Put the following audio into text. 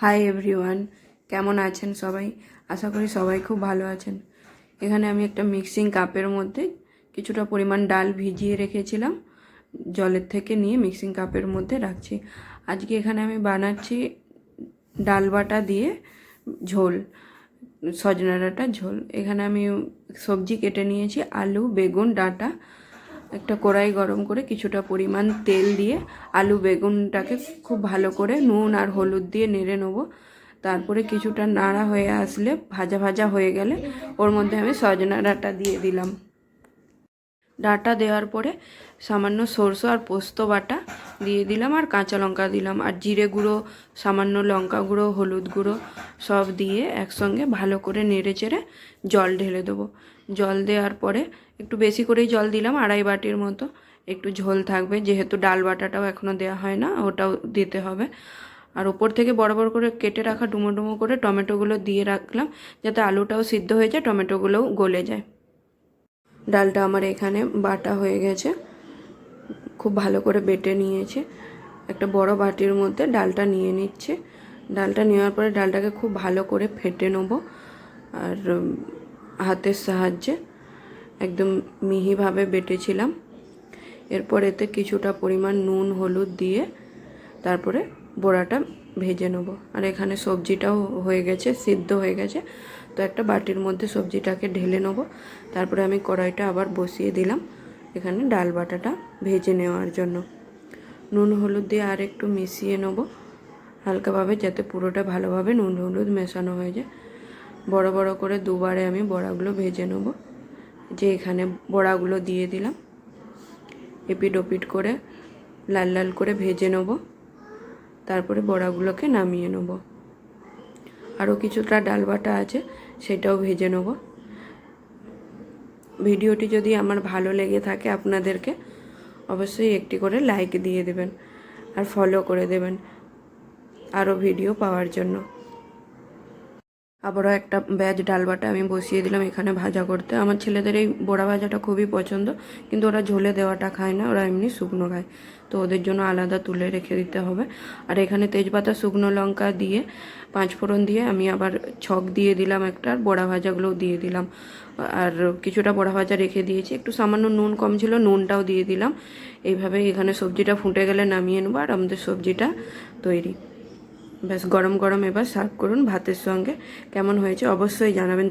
Hi everyone কেমন আছেন সবাই? আশা করি সবাই খুব ভালো আছেন। এখানে আমি একটা মিক্সিং কাপের মধ্যে কিছুটা পরিমাণ ডাল ভিজিয়ে রেখেছিলাম। জলের থেকে নিয়ে মিক্সিং কাপের মধ্যে রাখছি। আজকে এখানে আমি বানাচ্ছি ডাল বাটা দিয়ে ঝোল, সজনা ডাঁটা ঝোল। এখানে আমি সবজি কেটে নিয়েছি, আলু, বেগুন, ডাঁটা একটা কড়াই গরম করে কিছুটা পরিমাণ তেল দিয়ে আলু বেগুনটাকে খুব ভালো করে নুন আর হলুদ দিয়ে নেড়ে নেব। তারপরে কিছুটা নাড়া হয়ে আসলে ভাজা ভাজা হয়ে গেলে ওর মধ্যে আমি সজনা ডাঁটা দিয়ে দিলাম। ডাঁটা দেওয়ার পরে সামান্য সরষে আর পোস্ত বাটা দিয়ে দিলাম আর কাঁচা লঙ্কা দিলাম আর জিরে গুঁড়ো, সামান্য লঙ্কা গুঁড়ো, হলুদ গুঁড়ো সব দিয়ে একসঙ্গে ভালো করে নেড়ে চেড়ে জল ঢেলে দেবো। জল দেওয়ার পরে একটু বেশি করেই জল দিলাম, আড়াই বাটির মতো। একটু ঝোল থাকবে, যেহেতু ডাল বাটাটাও এখনও দেওয়া হয় না, ওটাও দিতে হবে। আর ওপর থেকে বড় বড় করে কেটে রাখা ডুমো ডুমো করে টমেটোগুলো দিয়ে রাখলাম, যাতে আলুটাও সিদ্ধ হয়ে যায়, টমেটোগুলোও গলে যায়। ডালটা আমার এখানে বাটা হয়ে গেছে। খুব ভালো করে বেটে নিয়েছে। একটা বড় বাটির মধ্যে ডালটা নিয়ে নিচ্ছে। ডালটা নেওয়ার পরে ডালটাকে খুব ভালো করে ফেটে নেব। আর হাতের সাহায্যে একদম মিহিভাবে বেটেছিলাম। এরপর এতে কিছুটা পরিমাণ নুন, হলুদ দিয়ে তারপরে বড়াটা ভেজে নেব। আর এখানে সবজিটাও হয়ে গেছে, সিদ্ধ হয়ে গেছে। তো একটা বাটির মধ্যে সবজিটাকে ঢেলে নেব। তারপরে আমি কড়াইটা আবার বসিয়ে দিলাম এখানে ডাল বাটাটা ভেজে নেওয়ার জন্য। নুন, হলুদ দিয়ে আর একটু মিশিয়ে নেব হালকাভাবে যাতে পুরোটা ভালোভাবে নুন, হলুদ মেশানো হয়ে যায়। বড় বড় করে দুবারে আমি বড়াগুলো ভেজে নেব। যে এখানে বড়াগুলো দিয়ে দিলাম। এপিট ওপিট করে লাল লাল করে ভেজে নেব। তারপরে বড়াগুলোকে নামিয়ে নেব। আরও কিছুটা ডাল বাটা আছে, সেটাও ভেজে নেব। ভিডিওটি যদি আমার ভালো লেগে থাকে আপনাদেরকে, অবশ্যই একটি করে লাইক দিয়ে দেবেন আর ফলো করে দেবেন আরও ভিডিও পাওয়ার জন্য। আবারও একটা ব্যাচ ডালবাটা আমি বসিয়ে দিলাম এখানে ভাজা করতে। আমার ছেলেদের এই বড়া ভাজাটা খুবই পছন্দ, কিন্তু ওরা ঝোলে দেওয়াটা খায় না, ওরা এমনি শুকনো খায়। তো ওদের জন্য আলাদা তুলে রেখে দিতে হবে। আর এখানে তেজপাতা, শুকনো লঙ্কা দিয়ে, পাঁচ ফোড়ন দিয়ে আমি আবার ছক দিয়ে দিলাম একটা আর বড়া ভাজাগুলোও দিয়ে দিলাম। আর কিছুটা বড়া ভাজা রেখে দিয়েছি। একটু সামান্য নুন কম ছিল, নুনটাও দিয়ে দিলাম। এইভাবে এখানে সবজিটা ফুটে গেলে নামিয়ে নেব আর আমাদের সবজিটা তৈরি। ব্যাস গরম গরম এবার সার্ভ করুন ভাতের সঙ্গে। কেমন হয়েছে অবশ্যই জানাবেন।